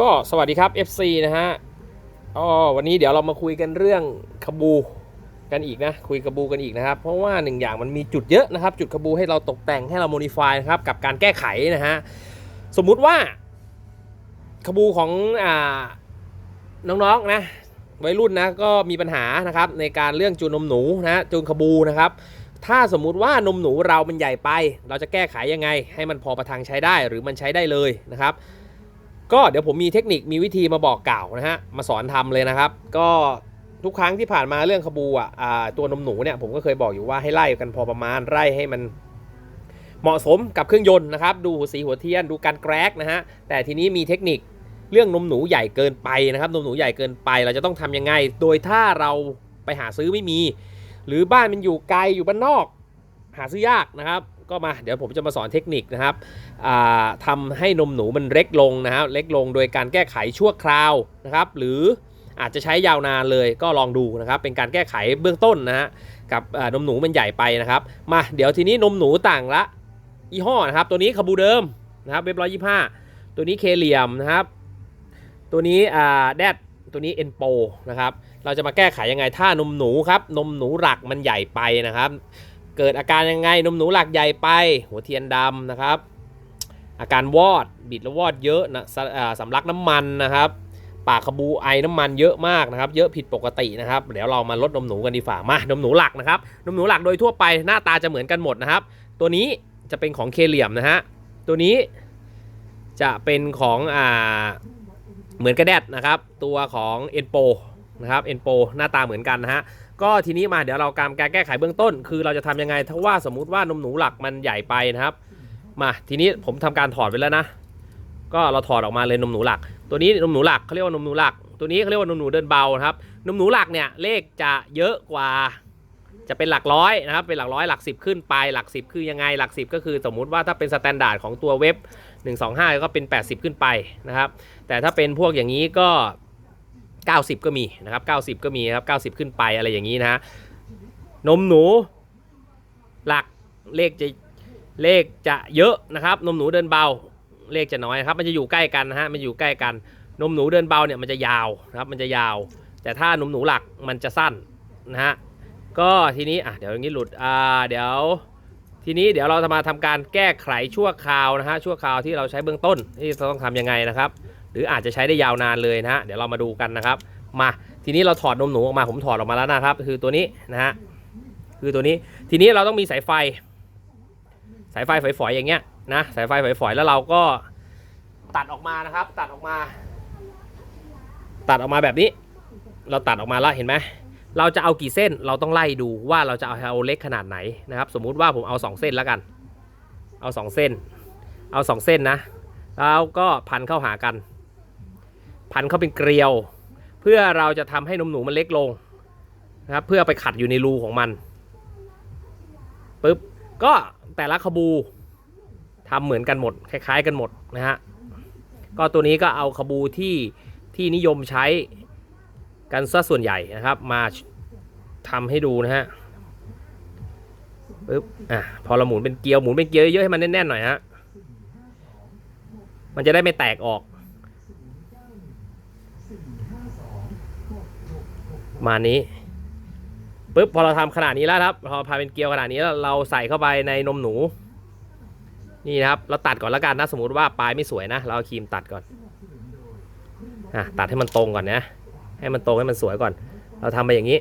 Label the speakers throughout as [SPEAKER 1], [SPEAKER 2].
[SPEAKER 1] ก็สวัสดีครับ FC นะฮะอ๋อวันนี้เดี๋ยวเรามาคุยกันเรื่องขบูกันอีกนะ คุยขบูกันอีกนะครับ เพราะว่าหนึ่งอย่างมันมีจุดเยอะนะครับ จุดขบูให้เราตกแต่งให้เราโมดิฟายนะครับ กับการแก้ไขนะฮะ สมมุติว่าขบูของอ่าน้องๆนะวัยรุ่นนะก็มีปัญหานะครับในการเรื่องจูนนมหนูนะจูนขบูนะครับถ้าสมมุติว่านมหนูเรามันใหญ่ไป เราจะแก้ไขยังไง ให้มันพอประทังใช้ได้หรือมันใช้ได้เลยนะครับ ก็เดี๋ยวผมมีเทคนิคมีวิธีมาบอกกล่าวนะฮะมาสอนทำเลยนะครับ ก็ทุกครั้งที่ผ่านมาเรื่องขบูอะตัวนมหนูเนี่ยผมก็เคยบอกอยู่ว่าให้ไล่กันพอประมาณไล่ให้มันเหมาะสมกับเครื่องยนต์นะครับดูหัวสีหัวเทียนดูการแกรกนะฮะแต่ทีนี้มีเทคนิคเรื่องนมหนูใหญ่เกินไปนะครับนมหนูใหญ่เกินไปเราจะต้องทำยังไง โดยถ้าเราไปหาซื้อไม่มี หรือบ้านมันอยู่ไกลอยู่บ้านนอก หาซื้อยากนะครับ ก็มาเดี๋ยวผมจะมาสอนเทคนิคนะครับอ่าทำให้นมหนูมันเล็กลงนะครับเล็กลงโดยการแก้ไขชั่วคราวนะครับ หรืออาจจะใช้ยาวนานเลยก็ลองดูนะครับ เป็นการแก้ไขเบื้องต้นนะฮะกับนมหนูมันใหญ่ไปนะครับ มาเดี๋ยวทีนี้นมหนูต่างละยี่ห้อนะครับ ตัวนี้คาบูเดิมนะครับเว็บร้อยยี่ห้าตัวนี้เคเลียมนะครับ ตัวนี้อ่าแดดตัวนี้เอ็นโปนะครับ เราจะมาแก้ไขยังไงถ้านมหนูครับนมหนูหลักมันใหญ่ไปนะครับ เกิดอาการยังไงนมหนูหลักใหญ่ไป หัวเทียนดำนะครับ อาการวอดบิดแล้ววอดเยอะนะสสำลักน้ำมันนะครับ ปากขบูไอน้ำมันเยอะมากนะครับ เยอะผิดปกตินะครับ เดี๋ยวเรามาลดนมหนูกันดีฝ่ามานมหนูหลักนะครับนมหนูหลักโดยทั่วไปหน้าตาจะเหมือนกันหมดนะครับ ตัวนี้จะเป็นของเคเหลี่ยมนะฮะตัวนี้จะเป็นของอ่าเหมือนกระแดดนะครับ ตัวของเอ็นโป นะครับเอ็นโปหน้าตาเหมือนกันนะฮะก็ทีนี้มาเดี๋ยวเราการแก้ไขเบื้องต้น คือเราจะทำยังไงถ้าว่าสมมุติว่านมหนูหลักมันใหญ่ไปนะครับมาทีนี้ผมทำการถอดไปแล้วนะ ก็เราถอดออกมาเลยนมหนูหลัก ตัวนี้นมหนูหลักเขาเรียกว่านมหนูหลัก ตัวนี้เขาเรียกว่านมหนูเดินเบานะครับนมหนูหลักเนี่ยเลขจะเยอะกว่าจะเป็นหลักร้อยนะครับเป็นหลักร้อยหลักสิบขึ้นไปหลักสิบคือยังไงหลักสิบก็คือสมมุติว่าถ้าเป็นสแตนดาร์ดของตัวเว็บ 125 ก็เป็น 80 ขึ้นไปนะครับแต่ถ้าเป็นพวกอย่างนี้ก็ 90 ก็มีนะครับ 90 ก็มีครับ90 ขึ้นไปอะไรอย่างนี้นะฮะนมหนูหลักเลขจะเลขจะเยอะนะครับนมหนูเดินเบาเลขจะน้อยครับมันจะอยู่ใกล้กันนะฮะมันอยู่ใกล้กัน นมหนูเดินเบาเนี่ยมันจะยาวนะครับมันจะยาว แต่ถ้านมหนูหลักมันจะสั้นนะฮะก็ทีนี้อะเดี๋ยวอย่างนี้หลุดอ่าเดี๋ยวทีนี้เดี๋ยวเราจะมาทำการแก้ไขชั่วคราวนะฮะชั่วคราวที่เราใช้เบื้องต้นที่เราต้องทำยังไงนะครับ หรืออาจจะใช้ได้ยาวนานเลยนะฮะเดี๋ยวเรามาดูกันนะครับ มาทีนี้เราถอดนมหนูออกมาผมถอดออกมาแล้วนะครับ คือตัวนี้นะฮะคือตัวนี้ทีนี้เราต้องมีสายไฟ สายไฟฝอยๆอย่างเงี้ยนะสายไฟฝอยๆแล้วเราก็ตัดออกมานะครับ ตัดออกมา ตัดออกมาแบบนี้ เราตัดออกมาแล้วเห็นไหมเราจะเอากี่เส้นเราต้องไล่ดูว่าเราจะเอาเอาเล็กขนาดไหนนะครับ สมมุติว่าผมเอาสองเส้นแล้วกัน เอาสองเส้น เอาสองเส้นนะ แล้วก็พันเข้าหากัน พันเข้าเป็นเกลียว เพื่อเราจะทำให้นมหนูมันเล็กลงนะครับเพื่อไปขัดอยู่ในรูของมันปุ๊บก็แต่ละขบูทำเหมือนกันหมด คล้าย ๆ กันหมดนะฮะก็ตัวนี้ก็เอาขบูที่ที่นิยมใช้กันซะส่วนใหญ่นะครับ มาทำให้ดูนะฮะปุ๊บอะพอเราหมุนเป็นเกลียวหมุนเป็นเกลียวเยอะๆให้มันแน่นๆหน่อยฮะมันจะได้ไม่แตกออก มานี้ปุ๊บพอเราทำขนาดนี้แล้วครับ พอพาเป็นเกลียวขนาดนี้แล้วเราใส่เข้าไปในนมหนู นี่นะครับ เราตัดก่อนแล้วกันนะสมมุติว่าปลายไม่สวยนะ เราเอาครีมตัดก่อนอะตัดให้มันตรงก่อนนะ ให้มันตรงให้มันสวยก่อน เราทำไปอย่างนี้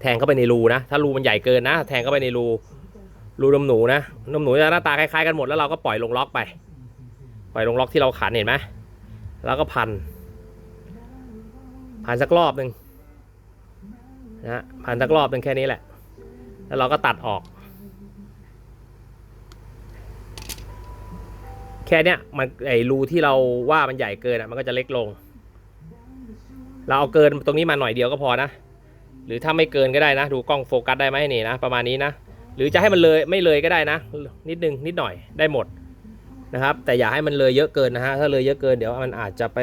[SPEAKER 1] แทงเข้าไปในรูนะ ถ้ารูมันใหญ่เกินนะ แทงเข้าไปในรู รูนมหนูนะ นมหนูจะหน้าตาคล้ายๆกันหมดแล้วเราก็ปล่อยลงล็อกไป ปล่อยลงล็อกที่เราขันเห็นไหมแล้วก็พัน พันสักรอบหนึ่ง นะฮะพันสักรอบหนึ่งแค่นี้แหละ แล้วเราก็ตัดออก แค่เนี้ยมันไอรูที่เราว่ามันใหญ่เกินอะมันก็จะเล็กลง เราเอาเกินตรงนี้มาหน่อยเดียวก็พอนะ หรือถ้าไม่เกินก็ได้นะ ดูกล้องโฟกัสได้ไหมนี่นะ ประมาณนี้นะ หรือจะให้มันเลยไม่เลยก็ได้นะ นิดนึงนิดหน่อยได้หมดนะครับ แต่อย่าให้มันเลยเยอะเกินนะฮะถ้าเลยเยอะเกินเดี๋ยวมันอาจจะไป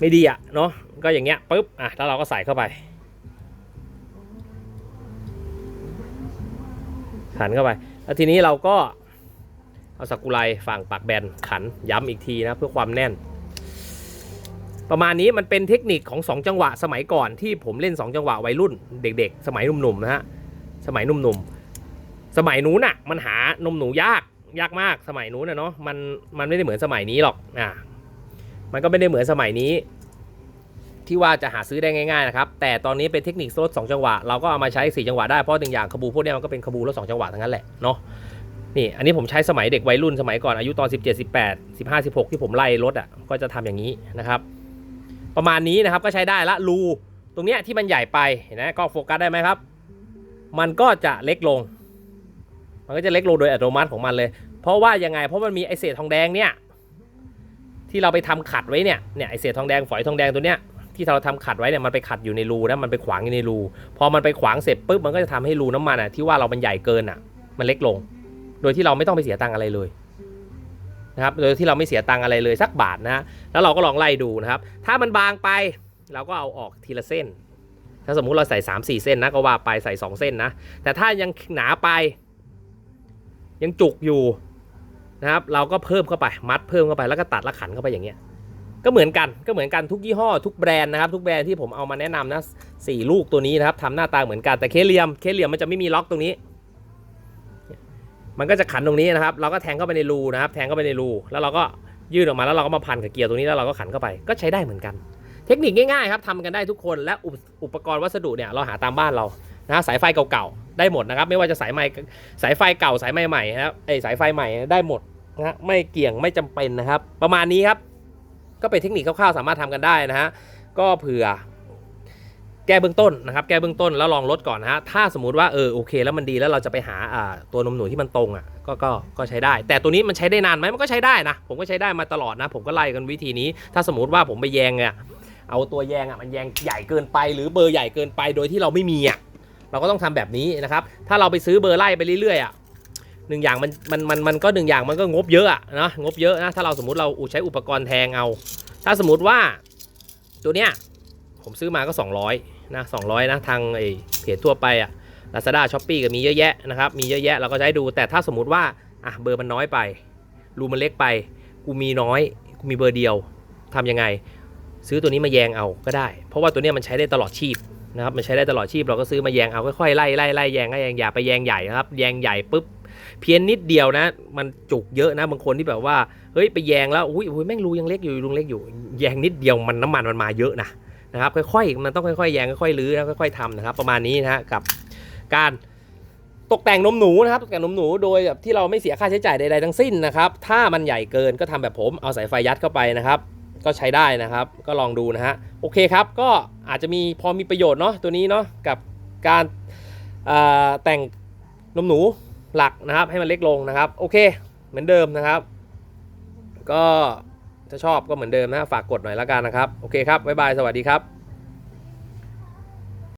[SPEAKER 1] ไม่ดีอะเนาะก็อย่างเงี้ยปุ๊บอะแล้วเราก็ใส่เข้าไป ขันเข้าไป แล้วทีนี้เราก็เอาสักรูไลฝั่งปากแบนขันย้ำอีกทีนะเพื่อความแน่น ประมาณนี้มันเป็นเทคนิคของ 2 จังหวะสมัยก่อนที่ผมเล่น 2 จังหวะวัยรุ่น เด็ก ๆ สมัยหนุ่มๆนะฮะสมัยหนุ่มๆสมัยนู้นอะมันหานมหนูยากยากมากสมัยนู้นนะเนาะมันมันไม่ได้เหมือนสมัยนี้หรอกอะมันก็ไม่ได้เหมือนสมัยนี้ ที่ว่าจะหาซื้อได้ง่ายๆนะครับ แต่ตอนนี้เป็นเทคนิครถ2จังหวะ เราก็เอามาใช้ 4 จังหวะได้เพราะหนึ่งอย่างขบูพวกนี้มันก็เป็นขบูรถ2จังหวะทั้งนั้นแหละเนาะนี่อันนี้ผมใช้สมัยเด็กวัยรุ่นสมัยก่อนอายุตอน 17 18 15 16 ที่ผมไล่รถอะก็จะทำอย่างนี้นะครับ ประมาณนี้นะครับก็ใช้ได้ละรูตรงเนี้ยที่มันใหญ่ไปเห็นไหมก็โฟกัสได้ไหมครับ มันก็จะเล็กลง มันก็จะเล็กลงโดยอัตโนมัติของมันเลย เพราะว่ายังไงเพราะมันมีไอเศษทองแดงเนี่ยที่เราไปทำขัดไว้เนี่ยเนี่ยไอเศษทองแดงฝอยทองแดงตัวเนี้ย ที่เราทำขัดไว้เนี่ยมันไปขัดอยู่ในรูนะมันไปขวางอยู่ในรู พอมันไปขวางเสร็จปุ๊บมันก็จะทำให้รูน้ำมันอะที่ว่าเรามันใหญ่เกินอะ มันเล็กลง โดยที่เราไม่ต้องไปเสียตังค์อะไรเลยนะครับโดยที่เราไม่เสียตังค์อะไรเลยสักบาทนะฮะแล้วเราก็ลองไล่ดูนะครับ ถ้ามันบางไปเราก็เอาออกทีละเส้น ถ้าสมมุติเราใส่ 3 4 เส้นนะก็ว่าไปใส่ 2 เส้นนะ แต่ถ้ายังหนาไปยังจุกอยู่นะครับเราก็เพิ่มเข้าไปมัดเพิ่มเข้าไปแล้วก็ตัดละขันเข้าไปอย่างเงี้ย ก็เหมือนกันก็เหมือนกันทุกยี่ห้อทุกแบรนด์นะครับทุกแบรนด์ที่ผมเอามาแนะนำนะสี่ลูกตัวนี้นะครับทำหน้าตาเหมือนกันแต่เคสเหลียมเคสเหลียมมันจะไม่มีล็อกตรงนี้ มันก็จะขันตรงนี้นะครับ เราก็แทงเข้าไปในรูนะครับ แทงเข้าไปในรูแล้วเราก็ยื่นออกมาแล้วเราก็มาพันกับเกียร์ตรงนี้แล้วเราก็ขันเข้าไปก็ใช้ได้เหมือนกัน เทคนิคง่ายๆครับทำกันได้ทุกคนและอุปกรณ์วัสดุเนี่ยเราหาตามบ้านเรานะสายไฟเก่าๆได้หมดนะครับ ไม่ว่าจะสายใหม่สายไฟเก่าสายใหม่ใหม่นะครับไอสายไฟใหม่ได้หมดนะฮะไม่เกี่ยงไม่จำเป็นนะครับ ประมาณนี้ครับ ก็เป็นเทคนิคคร่าวๆสามารถทำกันได้นะฮะก็เผื่อแก้เบื้องต้นนะครับแก้เบื้องต้นแล้วลองลดก่อนนะฮะถ้าสมมุติว่าเออโอเค แล้วมันดีแล้วเราจะไปหาตัวนมหนูที่มันตรงอะก็ก็ก็ใช้ได้ แต่ตัวนี้มันใช้ได้นานไหมมันก็ใช้ได้นะ ผมก็ใช้ได้มาตลอดนะ ผมก็ไล่กันวิธีนี้ ถ้าสมมติว่าผมไปแยงเนี่ยเอาตัวแยงอะมันแยงใหญ่เกินไปหรือเบอร์ใหญ่เกินไปโดยที่เราไม่มีอะเราก็ต้องทำแบบนี้นะครับ ถ้าเราไปซื้อเบอร์ไล่ไปเรื่อยๆอะ หนึ่งอย่างมันมันมันมันก็หนึ่งอย่างมันก็งบเยอะอะนะงบเยอะนะถ้าเราสมมติเราใช้อุปกรณ์แทงเอา ถ้าสมมติว่าตัวเนี้ยผมซื้อมาก็ 200นะ200นะทางไอ้เพจทั่วไปอะ่ะ Lazada s h o p e e ก็มีเยอะแยะนะครับมีเยอะแยะเราก็ใช้ดูแต่ถ้าสมมติว่าอะเบอร์มันน้อยไปรูมันเล็กไป กูมีน้อยกูมีเบอร์เดียวทำยังไง ซื้อตัวนี้มาแยงเอาก็ได้ เพราะว่าตัวเนี้ยมันใช้ได้ตลอดชีพนะครับมันใช้ได้ตลอดชีพเราก็ซื้อมาแยงเอาค่อยๆไล่ไล่ไล่แยงไล่แยงอย่าไปแยงใหญ่นะครับแยงใหญ่ปุ๊บ เพี้ยนนิดเดียวนะ มันจุกเยอะนะบางคนที่แบบว่าเฮ้ยไปแยงแล้วอุ้ยอุ้ยแม่งรูยังเล็กอยู่รูเล็กอยู่ แยงนิดเดียวมันน้ำมันมันมาเยอะนะนะครับค่อยๆมันต้องค่อยๆแยงค่อยๆลื้อนะค่อยๆทำนะครับ ประมาณนี้นะกับการตกแต่งนมหนูนะครับตกแต่งนมหนูโดยแบบที่เราไม่เสียค่าใช้จ่ายใดๆทั้งสิ้นนะครับถ้ามันใหญ่เกินก็ทำแบบผมเอาสายไฟยัดเข้าไปนะครับก็ใช้ได้นะครับ ก็ลองดูนะฮะโอเคครับ ก็อาจจะมีพอมีประโยชน์เนาะตัวนี้เนาะกับการแต่งนมหนู หลักนะครับให้มันเล็กลงนะครับโอเค เหมือนเดิมนะครับ ก็ถ้าชอบก็เหมือนเดิมนะฝากกดหน่อยละกันนะครับ โอเคครับบ๊ายบายสวัสดีครับ